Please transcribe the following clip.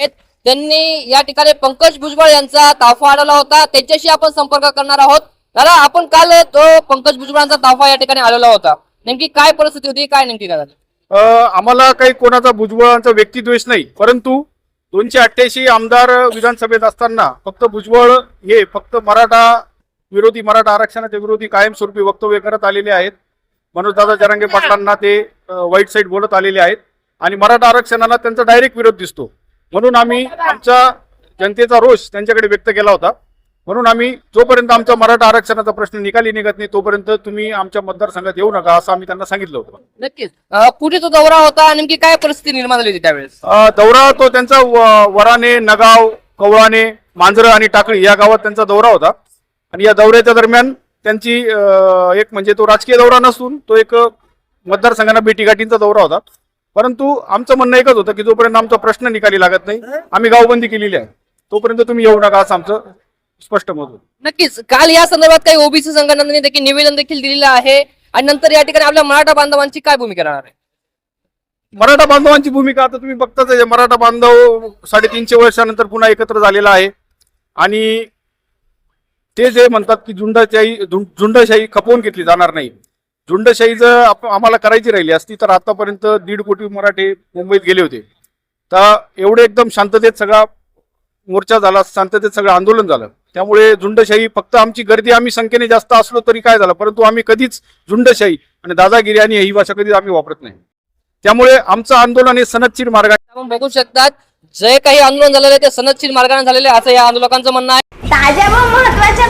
आहेत. त्यांनी या ठिकाणी पंकज भुजबळ यांचा ताफा आढळला होता. त्यांच्याशी आपण संपर्क करणार आहोत. दादा आपण काल तो पंकज भुजबळांचा ताफा या ठिकाणी आलेला होता. नेमकी काय परिस्थिती होती काय नेमकी दादा? आम्हाला काही कोणाचा भुजबळांचा व्यक्तिद्वेष नाही. परंतु दोनशे अठ्ठ्याऐंशी आमदार विधानसभेत असताना फक्त भुजबळ हे फक्त मराठा विरोधी मराठा आरक्षणाच्या विरोधी कायमस्वरूपी वक्तव्य करत आलेले आहेत. मनोजदादा जरांगे पाटलांना ते वाईट साईड बोलत आलेले आहेत. आणि मराठा आरक्षणाला त्यांचा डायरेक्ट विरोध दिसतो. म्हणून आम्ही आमच्या जनतेचा रोष त्यांच्याकडे व्यक्त केला होता. म्हणून आम्ही जोपर्यंत आमचा मराठा आरक्षणाचा प्रश्न निकाली निघत नाही तोपर्यंत तुम्ही आमच्या मतदारसंघात येऊ नका असं आम्ही त्यांना सांगितलं होतं. नक्कीच. पुढे तो दौरा होता नेमकी काय परिस्थिती निर्माण झाली होती त्यावेळेस? दौरा तो त्यांचा वराने नगाव कवळाने मांजरं आणि टाकळी या गावात त्यांचा दौरा होता. आणि या दौऱ्याच्या दरम्यान त्यांची एक म्हणजे तो राजकीय दौरा नसून तो एक मतदारसंघांना भेटीगाठींचा दौरा होता. परंतु आमचं म्हणणं एकच होतं की जोपर्यंत आमचा प्रश्न निकाली लागत नाही आम्ही गावबंदी केलेली आहे. तोपर्यंत तुम्ही येऊ नका असं आमचं स्पष्ट मत होतं. नक्कीच. काल या संदर्भात काही ओबीसी संघटनांनी देखील निवेदन देखील दिलेलं आहे. आणि नंतर या ठिकाणी आपल्या मराठा बांधवांची काय भूमिका राहणार आहे? मराठा बांधवांची भूमिका आता तुम्ही बघताच आहे. मराठा बांधव साडेतीनशे वर्षानंतर पुन्हा एकत्र झालेला आहे. आणि ते जे म्हणतात की झुंडशाही झुं- झुंडशाही खपवून घेतली जाणार नाही. झुंडशाही जर आम्हाला करायची राहिली असती तर आतापर्यंत दीड कोटी मराठे मुंबईत गेले होते. तर एवढे एकदम शांततेत सगळा मोर्चा झाला शांततेत सगळं आंदोलन झालं. त्यामुळे झुंडशाही फक्त आमची गर्दी आम्ही संख्येने जास्त असलो तरी काय झालं? परंतु आम्ही कधीच झुंडशाही आणि दादागिरी आणि ही भाषा कधीच आम्ही वापरत नाही. त्यामुळे आमचं आंदोलन हे सनदशीर मार्गाने आपण बघू शकतात जे काही आंदोलन झालेलं आहे ते सनदशीर मार्गाने झालेले आहे, असं या आंदोलकांचं म्हणणं आहे. ताज्या व महत्त्वाच्या